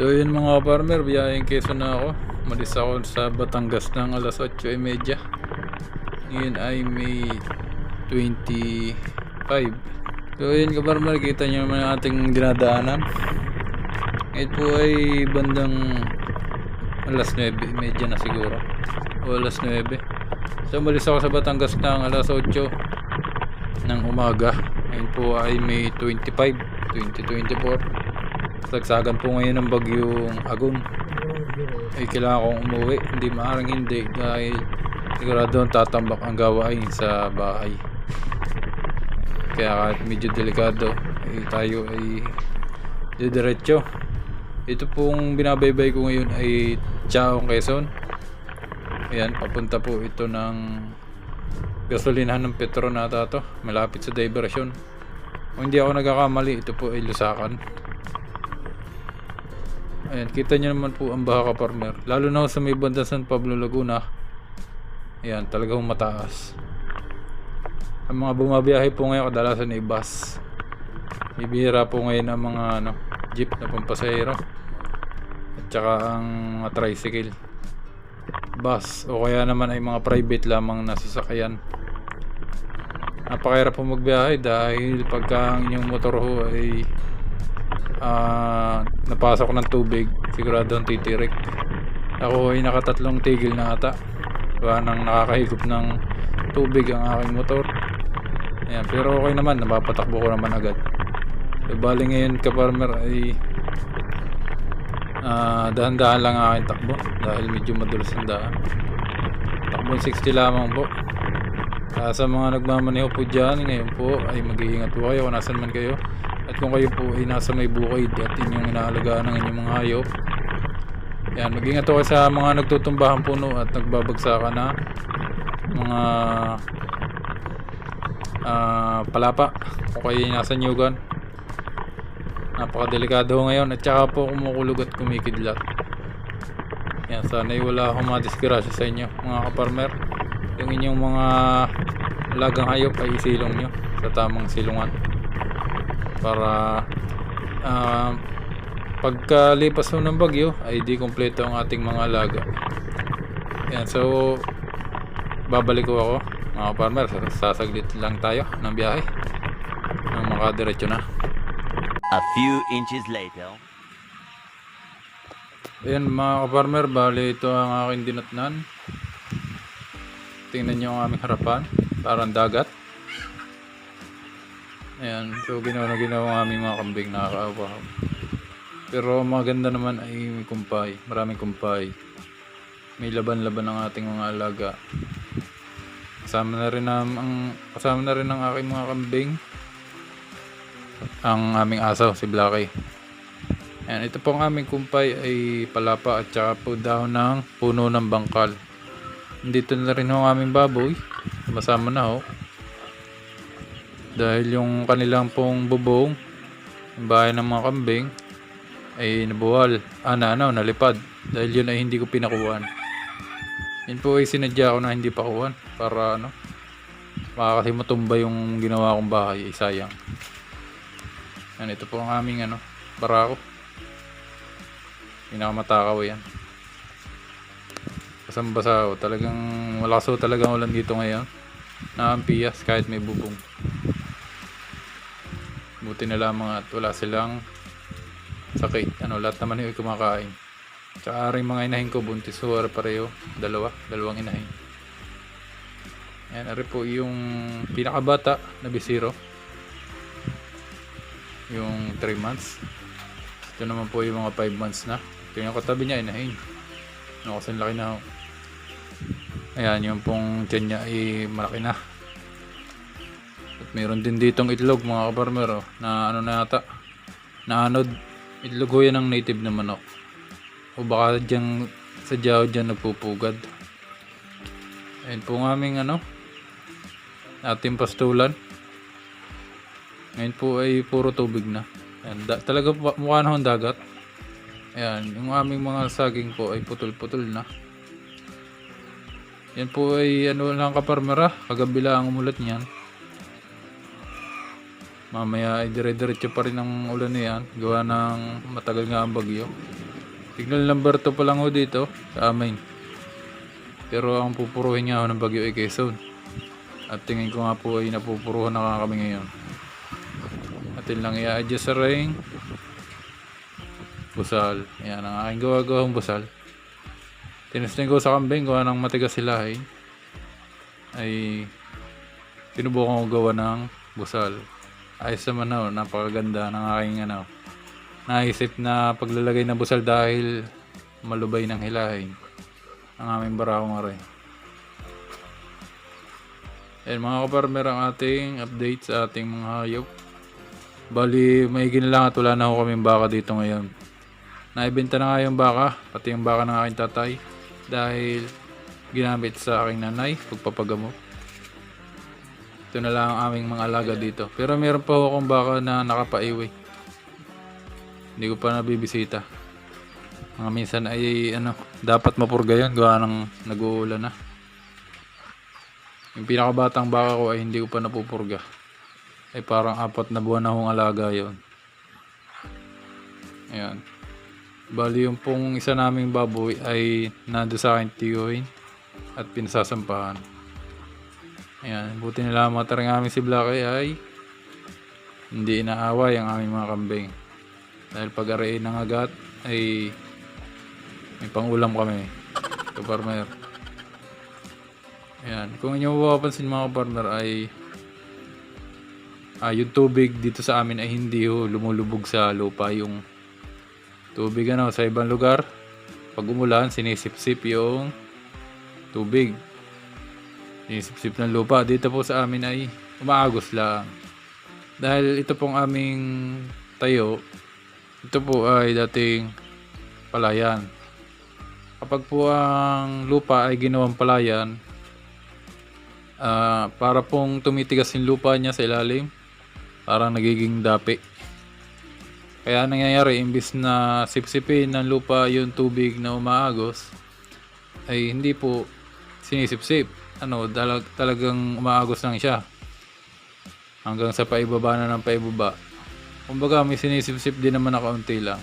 So yun mga farmer, biyayang Quezon na ako. Malis ako sa Batangas ng alas 8.30. Ngayon ay May 25. So yun ka farmer, kita nyo naman ang ating dinadaanan. Ngayon po ay bandang alas 9, medya na siguro. O alas 9. So malis ako sa Batangas ng alas 8 ng umaga. Ngayon po ay May 25, 2024. Sagsagan po ngayon ng bagyong Agun. Ay kailangan kong umuwi. Hindi maaaring hindi dahil sigurado tatambak ang gawain sa bahay. Kaya kahit medyo delikado, ay tayo ay didiretso. Ito pong binabaybay ko ngayon ay Chaong Quezon. Ayan, papunta po ito ng gasolinahan ng Petronata to. Malapit sa diversion. Kung hindi ako nagkakamali, ito po ay Lusakan. Ayan, kita nyo naman po ang Baha Farmer. Lalo na sa may banda San Pablo Laguna. Ayan, talagang mataas. Ang mga bumabiyahe po ngayon kadalasan ay bus. Bibihira po ngayon ang mga ano, jeep na pampasahero. At saka ang mga tricycle. Bus o kaya naman ay mga private lamang na sasakyan. Napakahirap po magbiyahe dahil pagka ang inyong motor ho ay ah napasok ng tubig. Sigurado ang titirik. Ako ay nakatatlong tigil na ata. Gawa nang nakakahigop ng tubig ang aking motor. Ayan, pero okay naman. Napapatakbo ko naman agad. E bali ngayon ka farmer ay ah dahan-dahan lang ang aking takbo. Dahil medyo madulas ang daan. Takbo 60 lamang po. Ah, sa mga nagmamaneho po dyan, ngayon po ay mag-iingat po kayo kung nasan man kayo. At kung kayo po ay nasa may bukid at inyong inaalagaan ng inyong mga hayop. Yan, kayo sa mga nagtutumbahan puno at nagbabagsakan na mga ah, palapa. Kung kayo ay nasa nyugan. Napakadelikado ngayon at saka po kumukulog at kumikidlat. Yan, sana ay wala akong madisgrasya sa inyo mga kaparmer yung inyong mga alagang hayop ay isilong nyo sa tamang silungan para ah, pagkalipas mo ng bagyo ay di kompleto ang ating mga alaga yan so babalik ko ako mga farmer sasaglit lang tayo ng biyahe ng makadiretso na A few inches later. Ayan mga farmer bali ito ang aking dinatnan Tingnan nyo ang aming harapan. Parang dagat. Ayan. So, ginawa na ginawa ang aming mga kambing. Nakakaawa. Pero maganda naman ay may kumpay. Maraming kumpay. May laban-laban ang ating mga alaga. Kasama na rin ang, kasama na rin ang aking mga kambing. Ang aming asaw, si Blacky. Ayan, ito pong aming kumpay ay palapa at saka po daw ng puno ng bangkal. Dito na rin ho ang aming baboy. Masama na ho. Dahil yung kanilang pong bubong, bahay ng mga kambing, ay nabuwal. Ah, na, ano, nalipad. Dahil yun ay hindi ko pinakuhan. Yun po ay sinadya ko na hindi pakuhan. Para ano, baka kasi matumba yung ginawa kong bahay. Ay sayang. Yan, ito po ang aming ano, barako. Pinakamatakaw yan. Basang-basa ho. Talagang malakas ho talagang ulan dito ngayon. Nakampiyas kahit may bubong. Buti na lamang at wala silang sakit. Ano, lahat naman yung kumakain. Tsaka rin mga inahin ko, buntis ara pareho. Dalawa, dalawang inahin. Yan, ari po yung pinakabata na bisiro. Yung 3 months. Ito naman po yung mga 5 months na. Ito yung katabi niya, inahin. Ano kasi laki na ho. Ayan, yung pong tiyan niya ay malaki na. At meron din ditong itlog mga kaparmer oh, na ano na yata. Na anod. Itlog ho yan ng native na manok. O baka dyan sa jaw dyan nagpupugad. Ayan po ang aming ano. Ating pastulan. Ngayon po ay puro tubig na. Yan, da- talaga mukha na akong dagat. Ayan, yung aming mga saging po ay putol-putol na. Yan po ay ano lang kaparmera, kagabi lang ang umulat niyan. Mamaya ay dire-diretso pa rin ang ulan na yan, gawa ng matagal nga ang bagyo. Signal number 2 pa lang ho dito sa amin. Pero ang pupuruhin nga ho ng bagyo ay Quezon. At tingin ko nga po ay napupuruhan na kami ngayon. Atin lang i-adjust sa ring. Busal. Yan ang aking gawa-gawang busal. Tinesting ko sa kambing gawa ng matigas sila ay sinubukan ko gawa ng busal. Ayos naman na, oh, napakaganda ng aking ano. Naisip na paglalagay ng busal dahil malubay ng hilahin ang aming barakong aray. Ayan mga kaparmer ang ating update sa ating mga hayop. Bali, may lang at wala na ako kaming baka dito ngayon. Naibenta na nga yung baka, pati yung baka ng aking tatay. Dahil ginamit sa aking nanay, pagpapagamot. Ito na lang ang aming mga alaga dito. Pero meron pa ako akong baka na nakapaiwi. Hindi ko pa nabibisita. Mga minsan ay ano, dapat mapurga yun gawa ng nag-uulan na. Yung pinakabatang baka ko ay hindi ko pa napupurga. Ay parang apat na buwan na akong alaga yon. Ayan. Bali yung pong isa naming baboy ay nando sa akin tiyuhin at pinasasampahan. Ayan. Buti nila mataring aming si Blacky ay hindi inaaway ang aming mga kambing. Dahil pag arayin ng agat ay may pangulam kami. So, farmer. Ayan. Kung inyo mapapansin mga partner ay ah, yung tubig dito sa amin ay hindi ho lumulubog sa lupa yung tubig ano sa ibang lugar. Pag umulan, sinisip-sip yung tubig. Sinisip-sip ng lupa. Dito po sa amin ay umaagos lang. Dahil ito pong aming tayo, ito po ay dating palayan. Kapag po ang lupa ay ginawang palayan, Ah, para pong tumitigas yung lupa niya sa ilalim. Parang nagiging dapi. Kaya nangyayari, imbis na sipsipin ng lupa yung tubig na umaagos, ay hindi po sinisipsip. Ano, dalag, talagang umaagos lang siya. Hanggang sa paibaba na ng paibaba. Kumbaga, may sinisipsip din naman na kaunti lang.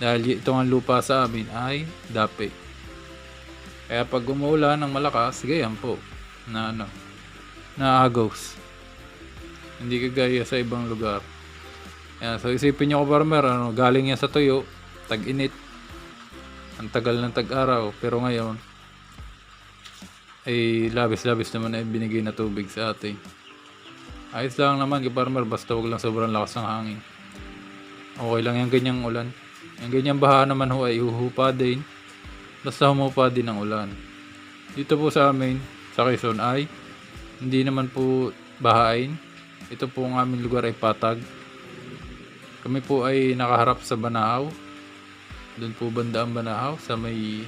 Dahil ito ang lupa sa amin ay dapi. Kaya pag umuulan ng malakas, gayan po na ano na agos hindi kagaya sa ibang lugar Yan, so isipin nyo ko farmer ano, galing yan sa tuyo tag init ang tagal ng tag araw pero ngayon ay labis labis naman ay binigay na tubig sa atin ayos lang naman kay farmer basta wag lang sobrang lakas ng hangin okay lang yung ganyang ulan yung ganyang baha naman ho ay huhupa din basta humupa din ang ulan dito po sa amin sa Quezon ay hindi naman po bahain. Ito po ang aming lugar ay patag. Kami po ay nakaharap sa Banahaw. Doon po banda ang Banahaw sa may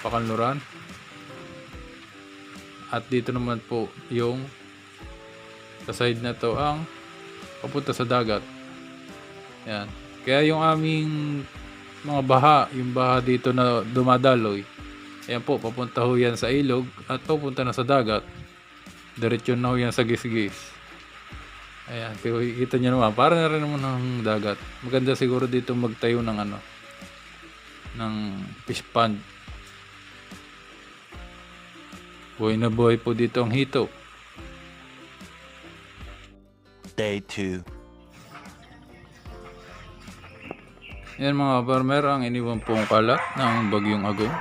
Pakanluran. At dito naman po yung sa side na to ang papunta sa dagat. Yan. Kaya yung aming mga baha, yung baha dito na dumadaloy, Ayan po, papunta ho yan sa ilog at papunta na sa dagat. Diretso na ho yan sa gisgis. Ayan, kita nyo naman, para na rin naman ng dagat. Maganda siguro dito magtayo ng ano, ng fish pond. Buhay na buhay po dito ang hito. Day 2. Yan mga farmer, ang iniwan pong kalat ng bagyong agong.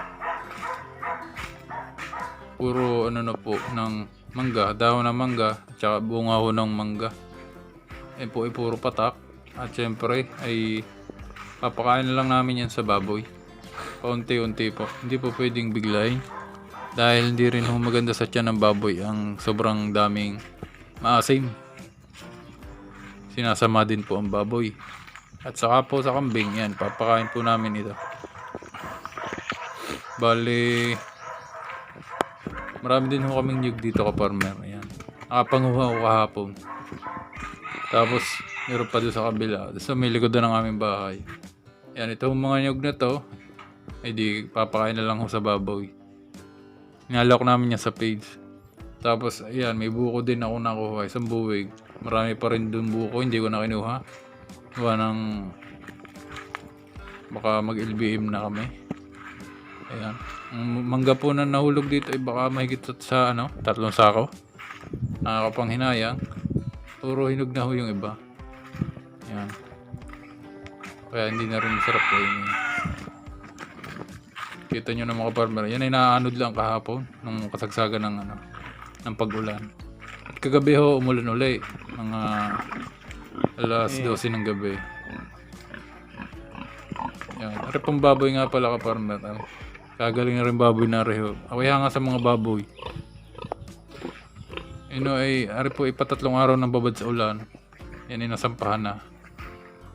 Puro ano na po ng mangga, dahon ng mangga, at saka bunga ho ng mangga. Yan po ay puro patak. At syempre ay papakain na lang namin yan sa baboy. Paunti-unti po. Hindi po pwedeng biglayin. Dahil hindi rin ho maganda sa tiyan ng baboy ang sobrang daming maasim. Sinasama din po ang baboy. At saka po sa kambing, yan, papakain po namin ito. Bali, marami din ho kaming nyug dito ka farmer. Ayan. Nakapanguha ko kahapon. Tapos, Meron pa doon sa kabila. Sa may likod na ng aming bahay. Yan, ito mga nyog na to. Ay di, papakain na lang ho sa baboy. Nilalok namin yan sa page. Tapos, ayan, may buko din ako nakuha. Isang buwig. Marami pa rin doon buko. Hindi ko na kinuha. Gawa ng... Baka mag-LBM na kami. Ayan. Ang mangga po na nahulog dito ay baka mahigit sa ano, tatlong sako. Nakakapanghinayang. Puro hinog na ho yung iba. Ayan. Kaya hindi na rin masarap kainin. Kita nyo na mga farmer. Yan ay naanod lang kahapon nung kasagsagan ng ano ng pag-ulan. At kagabi ho umulan uli. Mga alas 12 ng gabi. Yan. Ari pang baboy nga pala ka farmer. Ay, Kagaling na rin baboy na reho. Awaya nga sa mga baboy. Ino ay, ari po ipatatlong araw ng babad sa ulan. Yan ay nasampahan na.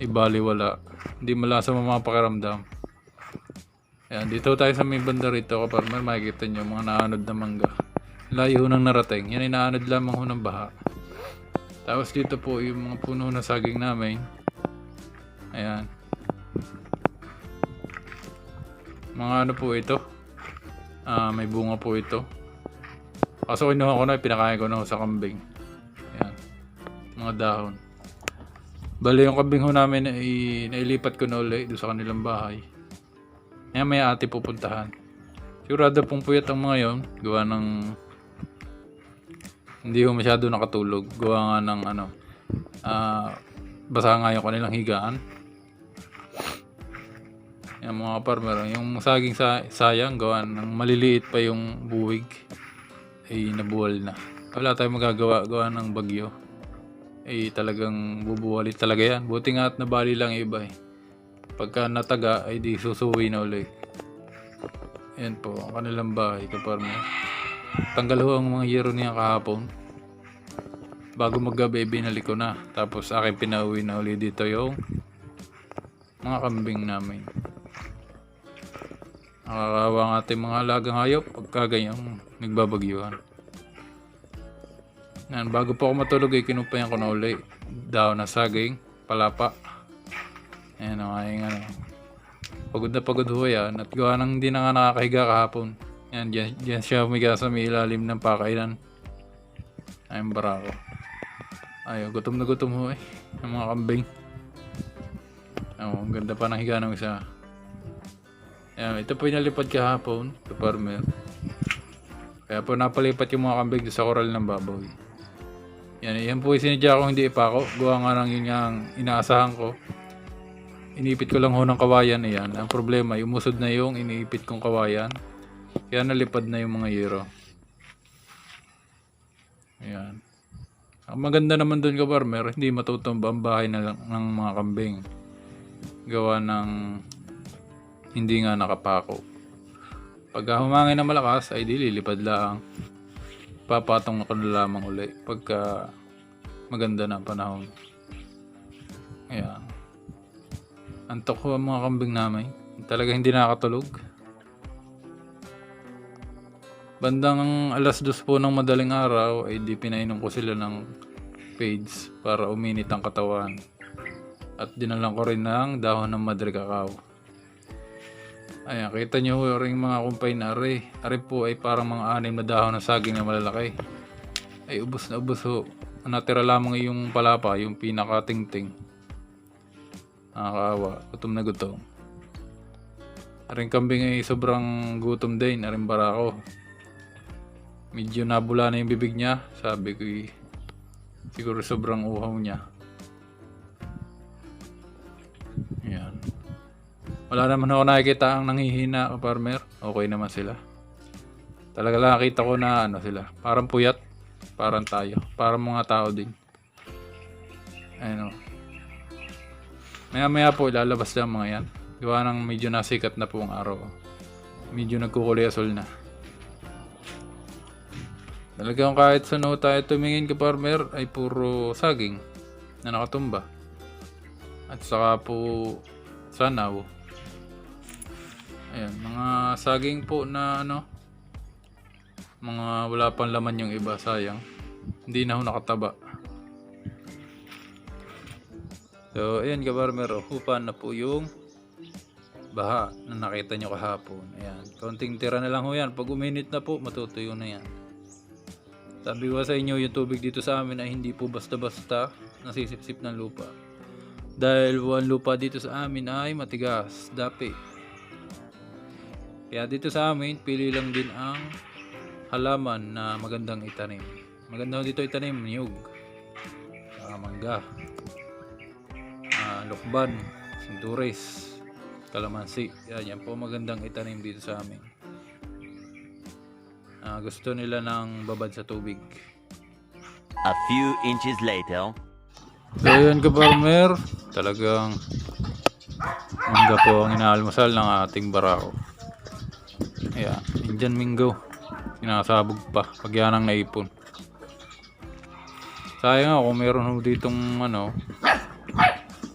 Ibali wala. Hindi malasa mga pakiramdam. Ayan, dito tayo sa may banda rito kaparmer. Makikita nyo mga naanod na mangga. Layo nang narating. Yan ay naanod lamang ho ng baha. Tapos dito po yung mga puno na saging namin. Ayan. Mga ano po ito. Ah, may bunga po ito. Kaso kinuha ko na, pinakain ko na sa kambing. Ayan. Mga dahon. Bali yung kambing ho namin ay nailipat ko na uli doon sa kanilang bahay. Ngayon may ate pupuntahan. Sigurado pong puyat ang mga yon. Gawa ng... Hindi ho masyado nakatulog. Gawa nga ng ano... ah basa nga yung kanilang higaan. Yung mga farmer, yung saging sa sayang, gawa ng maliliit pa yung buwig ay nabuwal na. Wala tayong magagawa gawa ng bagyo. Ay talagang bubuwali talaga yan. Buti nga at nabali lang iba eh. Pagka nataga ay di susuwi na ulit. Yan po, ang kanilang bahay kaparme. Tanggal ho ang mga yero niya kahapon. Bago maggabi, binalik ko na. Tapos akin pinauwi na ulit dito yung mga kambing namin. Nakakawa ang ating mga alagang hayop pagka ganyang nagbabagyuhan. Yan, bago po ako matulog ay kinupayan ko na uli. Daw na saging, palapa. Ayan ang aking ano. Pagod na pagod ho yan. At gawa nang hindi na nga nakakahiga kahapon. Yan, dyan, dyan siya humiga sa may ilalim ng pakailan. Ayun barako. Ayaw, gutom na gutom ho eh. Ang mga kambing. Oh, ang ganda pa ng higa ng isa. Ayan, ito po inalipad kahapon sa farmer. Kaya po napalipat yung mga kambing sa koral ng baboy. Yan, yan po yung sinadya ko hindi ipako. Gawa nga lang yun yung inaasahan ko. Inipit ko lang ho ng kawayan iyan. Ang problema, umusod na yung iniipit kong kawayan. Kaya nalipad na yung mga yero. Ayan. Ang maganda naman doon ka farmer, hindi matutumba ang bahay na lang ng mga kambing. Gawa ng hindi nga nakapako. Pagka humangin na malakas, ay dililipad lang. Papatong ko na lamang uli pagka maganda na panahon. Ayan. Antok ko ang mga kambing namin. Talaga hindi nakakatulog. Bandang alas dos po ng madaling araw ay di pinainom ko sila ng page para uminit ang katawan. At dinalan ko rin ng dahon ng madre cacao. Ayan, kita nyo rin mga kumpay na are. Are po ay parang mga anim na dahon ng saging na malalaki. Ay ubos na ubos ho. Natira lamang yung palapa, yung pinakatingting. Nakakaawa. Gutom na gutom. Aring kambing ay sobrang gutom din. Aring barako. Medyo nabula na yung bibig niya. Sabi ko eh, siguro sobrang uhaw niya. Ayan. Wala naman ako nakikita ang nanghihina o farmer. Okay naman sila. Talaga lang nakita ko na ano sila. Parang puyat. Parang tayo. Parang mga tao din. Ayun o. Maya maya po ilalabas lang mga yan. Gawa ng medyo nasikat na po ang araw. Medyo nagkukulay asol na. Talagang kahit sa no tayo tumingin ka farmer ay puro saging na nakatumba. At saka po sanaw. Ayan, mga saging po na ano, mga wala pang laman yung iba, sayang. Hindi na ho nakataba. So, ayan ka-farmer, oh, hupa na po yung baha na nakita nyo kahapon. Ayan, konting tira na lang ho yan. Pag uminit na po, matutuyo na yan. Sabi ko sa inyo, yung tubig dito sa amin ay hindi po basta-basta nasisipsip ng lupa. Dahil ang lupa dito sa amin ay matigas, dapi. Kaya dito sa amin, pili lang din ang halaman na magandang itanim. Maganda dito itanim, niyog, ah, mangga, lukban, sindures, kalamansi. Yan, yan po magandang itanim dito sa amin. Ah, gusto nila ng babad sa tubig. A few inches later. So yun ka farmer, talagang mangga po ang inaalmusal ng ating barako. Ayan, Indian Mingo. Sinasabog pa, pag yan ang naipon. Sayang kung meron ho ditong ano,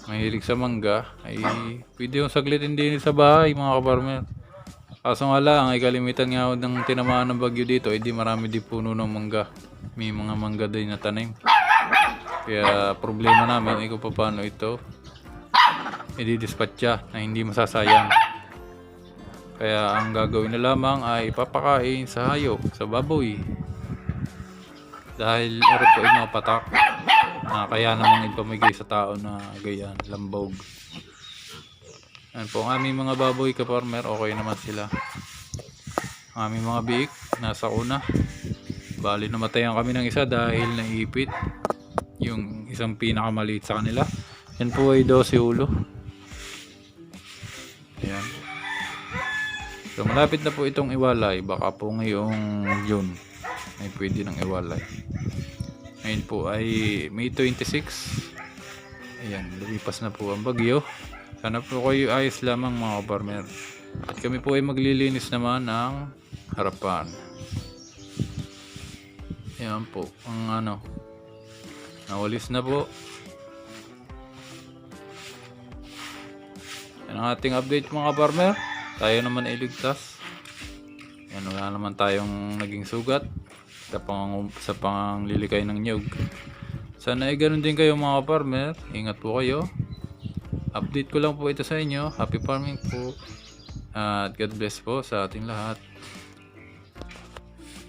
mahilig sa mangga, ay pwede yung saglitin din sa bahay mga kaparmer. Kaso nga lang, ay kalimitan nga ng tinamaan ng bagyo dito, ay di marami di puno ng mangga. May mga mangga din na tanim. Kaya problema namin ay kung paano ito i-dispatcha na hindi masasayang. Kaya ang gagawin na lamang ay papakain sa hayop, sa baboy. Dahil aro po ay mga patak na kaya namang ipamigay sa tao na gayan, lambog. Yan po, ang aming mga baboy ka-farmer, okay naman sila. Ang aming mga biik, nasa una. Bali, namatayan kami ng isa dahil naipit yung isang pinakamaliit sa kanila. Yan po ay 12 ulo. Ayan. So malapit na po itong iwalay. Baka po ngayong June ay pwede ng iwalay. Ngayon po ay May 26. Ayan, lumipas na po ang bagyo. Sana po kayo ayos lamang mga farmer. At kami po ay maglilinis naman ng harapan. Ayan po, ang ano, Nawalis na po. Yan ang ating update mga farmer. Tayo naman ay ligtas. Yan, wala naman tayong naging sugat sa, pang, sa panglilikay ng nyug. Sana ay ganun din kayo mga farmer. Ingat po kayo. Update ko lang po ito sa inyo. Happy farming po. At God bless po sa ating lahat.